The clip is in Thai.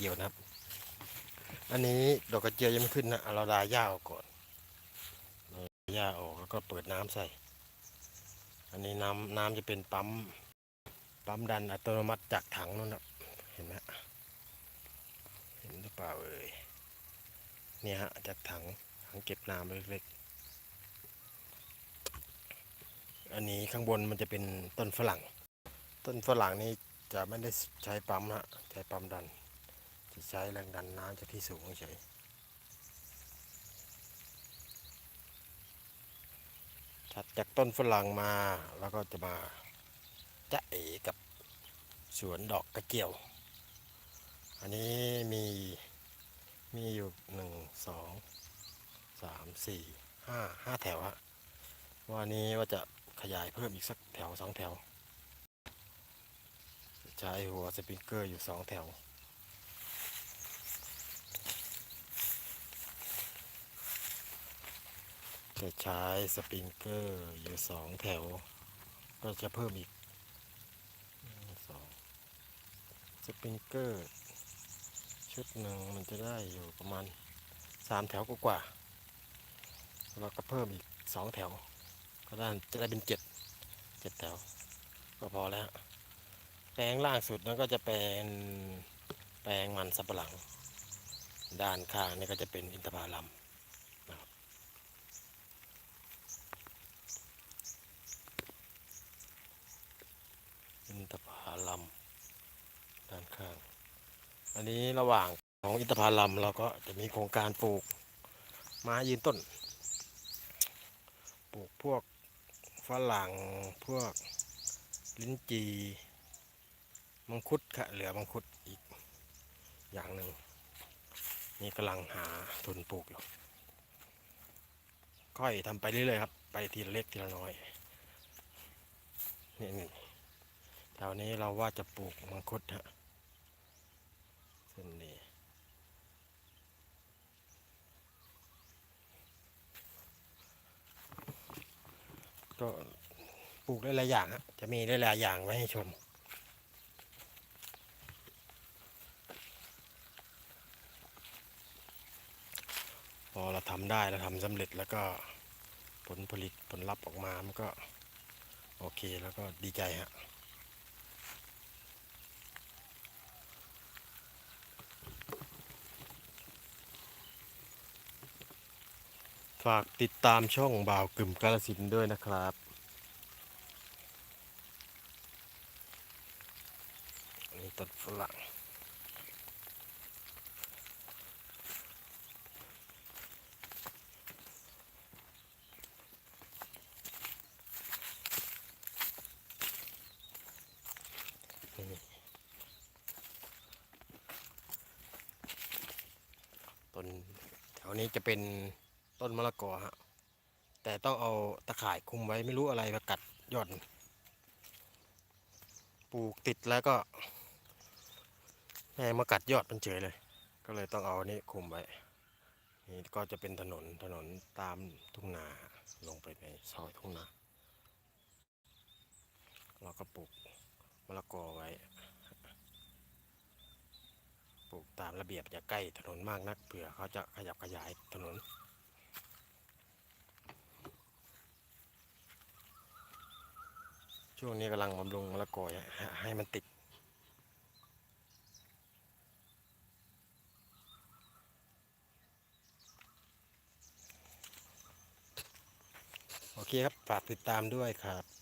เจียวนะครับ อันนี้ดอกกระเจียวยังไม่ขึ้นนะเราดาหญ้าออกก่อนเราดาหญ้าออกแล้วก็เปิดน้ำใส่ อันนี้น้ำน้ำจะเป็นปั๊มปั๊มดันอัตโนมัติจากถังนู่นนะเห็นไหมเห็นหรือเปล่าเอ่ยเนี่ยฮะจากถังถังเก็บน้ำเล็กๆ อันนี้ข้างบนมันจะเป็นต้นฝรั่ง ต้นฝรั่งนี่จะไม่ได้ใช้ปั๊มฮะใช้ปั๊มดัน ใช้แรงดันน้ำจากที่สูงเฉยถัดจากต้นฝรั่งมาแล้วก็จะมาจะเอกับสวนดอกกระเจียว อันนี้มีมีอยู่หนึ่งสองสามสี่ห้าห้าแถวฮะวันนี้ว่าจะขยายเพิ่มอีกสักแถวสองแถว ใช้หัวสปริงเกอร์อยู่สองแถว จะใช้สปริงเกอร์อยู่สองแถว ก็จะเพิ่มอีกสองสปริงเกอร์ ชุดหนึ่งมันจะได้อยู่ประมาณสามแถวกว่าๆแล้วก็เพิ่มอีกสองแถว ก็ได้จะได้เป็นเจ็ดเจ็ดแถว ก็พอแล้ว แปลงล่างสุดนั้นก็จะเป็นแปลงมันสับปะหลัง ด้านข้างนี่ก็จะเป็นอินทผลัมนะครับอินทผ ลัมด้านข้าง อันนี้ระหว่างของอินทผลัมเราก็จะมีโครงการปลูกไม้ยืนต้น ปลูกพวกฝรั่งพวกลิ้นจีมังคุดค่ะเหลือมังคุดอีกอย่างหนึ่งนี่กำลังหาทุนปลูกอยู่ค่อยทำไปเรื่อยๆครับ ไปทีละเล็กทีละน้อยนี่นี่ แถวนี้เราว่าจะปลูกมังคุดฮะเส้นนี้ก็ปลูกได้หลายอย่างฮะจะมีได้หลายอย่างไว้ให้ชม พอเราทำได้เราทำสำเร็จแล้วก็ผลผลิตผลลัพธ์ออกมา มันก็ โอเคแล้วก็ดีใจฮะ ฝากติดตามช่องบ่าวกึ่มกาลสินด้วยนะครับนนี้ต้นฝรั่งต้นแถวนี้จะเป็น ต้นมะละกอฮะแต่ต้องเอาตะข่ายคุมไว้ไม่รู้อะไรมากัดยอดมันปลูกติดแล้วก็แม่มากัดยอดมันเฉยเลย ก็เลยต้องเอาอันนี้คุมไว้นี่ก็จะเป็นถนนถนนตามทุ่งนาลงไปในซอยทุ่งนาเราก็ปลูกมะละกอไว้ ปลูกตามระเบียบอย่าใกล้ถนนมากนักเผื่อเขาจะขยับขยายถนน ช่วงนี้กำลังบำรุงมะละกอให้ให้มันติด โอเคครับ ฝากติดตามด้วยครับ